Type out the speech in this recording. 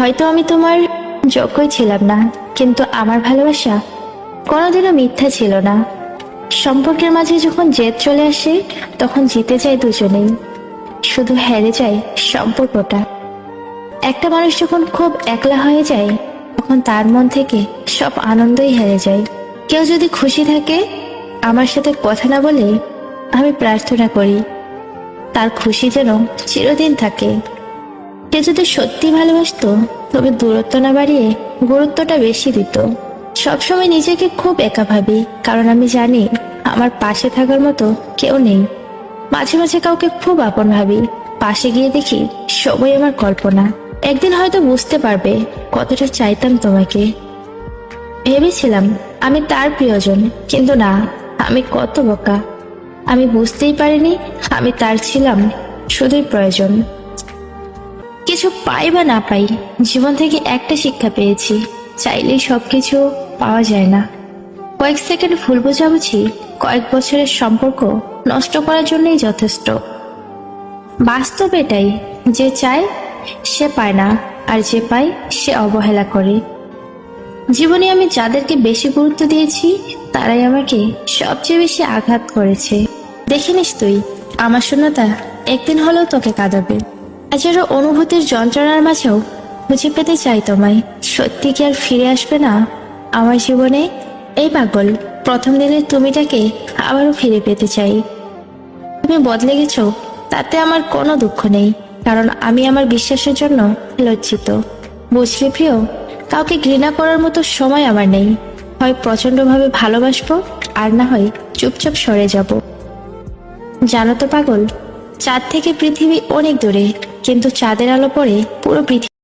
হয়তো আমি তোমার যোগ্যই ছিলাম না, কিন্তু আমার ভালোবাসা কোনোদিনও মিথ্যা ছিল না। সম্পর্কের মাঝে যখন জেদ চলে আসে, তখন জিতে যায় দুজনেই। শুধু হেরে যায় সম্পর্কটা। একটা মানুষ যখন খুব একলা হয়ে যায়, তখন তার মন থেকে সব আনন্দই হেরে যায়। কেউ যদি খুশি থাকে, আমার সাথে কথা না বলে আমি প্রার্থনা করি, তার খুশি যেন চিরদিন থাকে। সে যদি সত্যি ভালোবাসত, তবে দূরত্ব না বাড়িয়ে গুরুত্বটা বেশি দিত। সবসময় নিজেকে খুব একা ভাবি, কারণ আমি জানি আমার পাশে থাকার মতো কেউ নেই। মাঝে মাঝে কাউকে খুব আপন ভাবি, পাশে গিয়ে দেখি সবই আমার কল্পনা। একদিন হয়তো বুঝতে পারবে কতটা চাইতাম তোমাকে। ভেবেছিলাম আমি তার প্রিয়জন, কিন্তু না, আমি কত বোকা। আমি বুঝতেই পারিনি আমি তার ছিলাম, শুধুই প্রয়োজন। কিছু পাই বা না পাই, জীবন থেকে একটা শিক্ষা পেয়েছি, চাইলেই সবকিছু পাওয়া যায় না। কয়েক সেকেন্ড ভুল বোঝাবুঝি, কয়েক বছরের সম্পর্ক নষ্ট করার জন্যই যথেষ্ট। বাস্তব এটাই, যে চায়, সে পায় না, আর যে পায়, সে অবহেলা করে। জীবনে আমি যাদেরকে বেশি গুরুত্ব দিয়েছি, তারাই আমাকে সবচেয়ে বেশি আঘাত করেছে। দেখিনিস তুই, আমার শূন্যতা একদিন হলেও তোকে কাঁদাবে। হাজারো অনুভূতির যন্ত্রণার মাঝেও খুঁজে পেতে চাই তোমায়। সত্যি কি আর ফিরে আসবে না? আমার জীবনে এই পাগল, প্রথম দিনের তুমিটাকে আবারও ফিরে পেতে চাই। তুমি বদলে গেছো, তাতে আমার কোনো দুঃখ নেই, কারণ আমি আমার বিশ্বাসের জন্য লজ্জিত। বুঝলি প্রিয়, কাউকে ঘৃণা করার মতো সময় আমার নেই। হয় প্রচন্ডভাবে ভালোবাসবো, আর না হয় চুপচাপ সরে যাব। জানো তো পাগল, চাঁদ থেকে পৃথিবী অনেক দূরে কিন্তু চাঁদের আলো পড়ে পুরো পৃথিবী